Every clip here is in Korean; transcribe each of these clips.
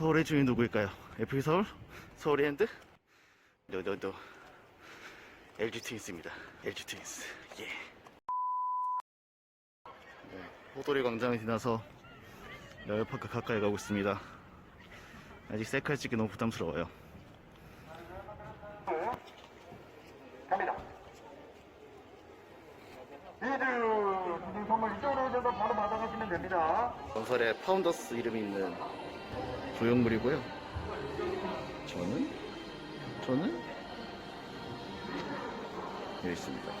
서울의 주인 누구일까요? FP 서울? 서울의 핸드? 노노노 LG 트윈스입니다 LG 트윈스 예 네, 호돌이 광장을 지나서 여열파크 가까이 가고 있습니다 아직 셀카 찍기 너무 부담스러워요 갑니다. 리드 선물 이쪽으로 오셔서 바로 받아가시면 됩니다. 건설에 파운더스 이름이 있는 조형물이고요. 저는 저는 여기 있습니다.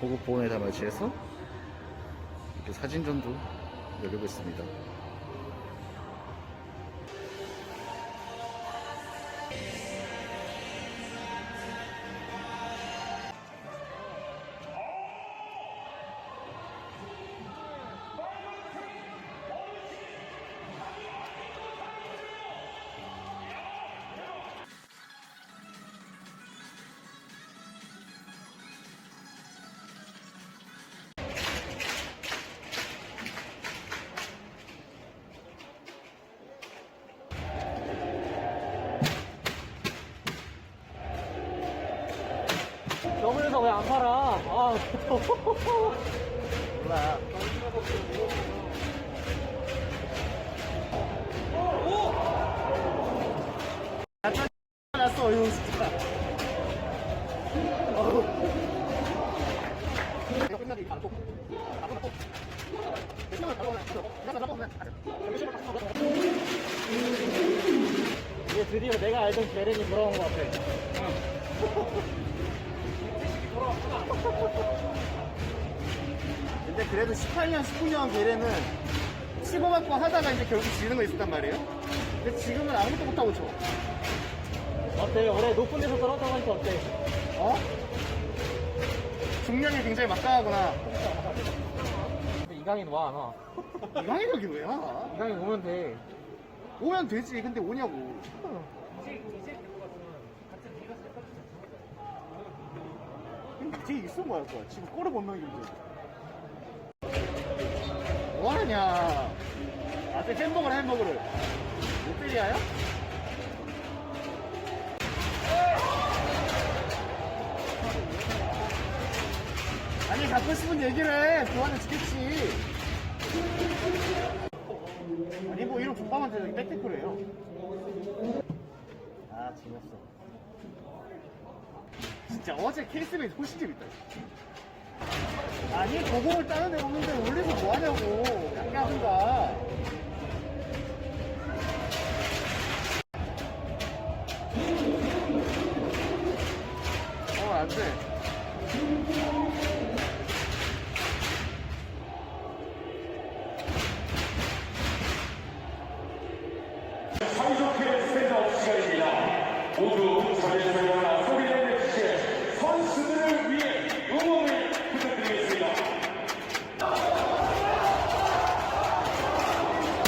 고급 보온에 담아지해서 이렇게 사진전도 열리고 있습니다. 너무해서 왜 안 팔아? 아, 몰라. 났어 이거 진짜. 이제 드디어 내가 알던 베렌이 돌아온 것 같아. 근데 그래도 18년, 19년 계례는 치고 받고 하다가 이제 결국 지는 거 있었단 말이에요. 근데 지금은 아무것도 못하고 쳐. 어때? 올해 높은 데서 떨어졌다고 하니까 어때? 어? 중량이 굉장히 막강하구나. 근데 이강인 와, 안 와? 이강인 여기 왜 와? 이강인 오면 돼. 오면 되지. 근데 오냐고. 근데 뒤에 뭐할 거야? 지금 골을 못 넣는 게 문제. 뭐하냐? 아직 햄버거를 햄버거를. 롯데리아야? 아니 갖고 싶은 얘기를 해. 좋아하는 지겠지. 아니 뭐 이런 국밥한테 여기 백테크래요. 아 재밌어. 진짜 어제 케이스베이스 훨씬 재밌다. 아니 도공을 따는 데 없는데 올리고 뭐 하냐고. 양양인가. 어 안 돼. 상속회 세적 시간입니다. 모두 자리에서 일어나 소리를 내주시에 선수들을 위해 응원을 부탁드리겠습니다.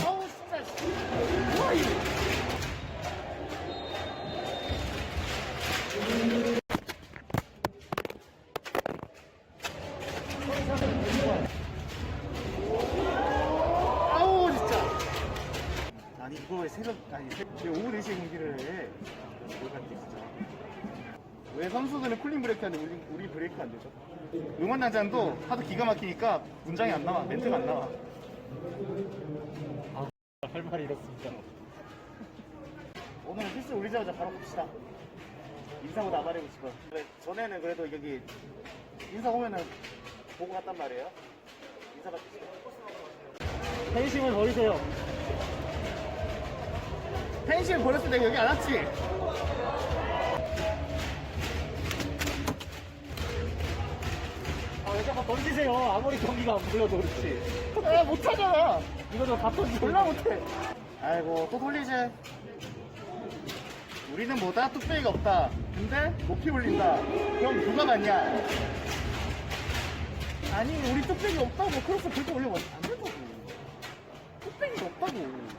아우 진짜. 뭐야 이거. 아우 진짜. 왜 새벽 아니 새- 왜 오후 4시에 경기를 해? 뭘 같지 진짜. 왜 선수들은 쿨링 브레이크 하는데 우리, 우리 브레이크 안 되죠? 응원 난장도 하도 기가 막히니까 문장이 안 나와 멘트가 안 나와. 할 말이 이렇습니다. 오늘 필스 올리자마자 바로 갑시다. 인사고 나발이고 싶어. 그래, 전에는 그래도 여기 인사 오면은 보고 갔단 말이에요. 인사 받기 싫어. 팬심을 버리세요. 펜션 버렸을 때 여기 안 왔지? 아, 왜 자꾸 던지세요? 아무리 경기가 안 풀려도 그렇지. 아, 못하잖아. 이거 좀 바꿔주세요. 졸라 못해. 아이고, 또 돌리지. 우리는 뭐다? 뚝배기가 없다. 근데 높이 올린다. 그럼 누가 맞냐? 아니, 우리 뚝배기 없다고 크로스 그렇게 올려봐. 안된다고. 뚝배기가 없다고.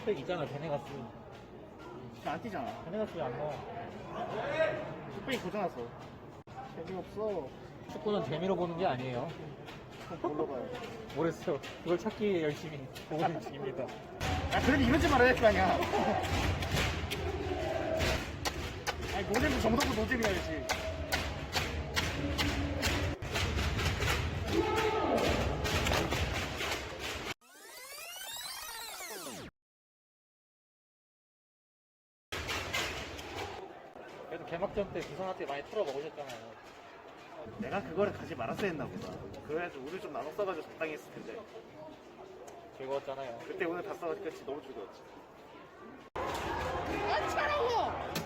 흑백 있잖아, 베네가스. 지금 안 뛰잖아. 베네가스 안 넣어. 뚝배기 고장났어. 재미없어. 축구는 재미로 보는 게 아니에요. 불러봐요. 모르겠어요. 그걸 찾기 열심히 보고 있는 중입니다. 아, 그래도 이러지 말아야 할거 아니야. 아니, 노잼도 정석도 노잼이야지. 개막전 때 부산한 테 많이 털어 먹으셨잖아요. 내가 그거를 가지 말았어야 했나 보다. 그래야지 우리 좀 나눠 써가지고 적당히 했을 텐데. 즐거웠잖아요. 그때 오늘 다 써가지고 너무 즐거웠지. 아, 차라리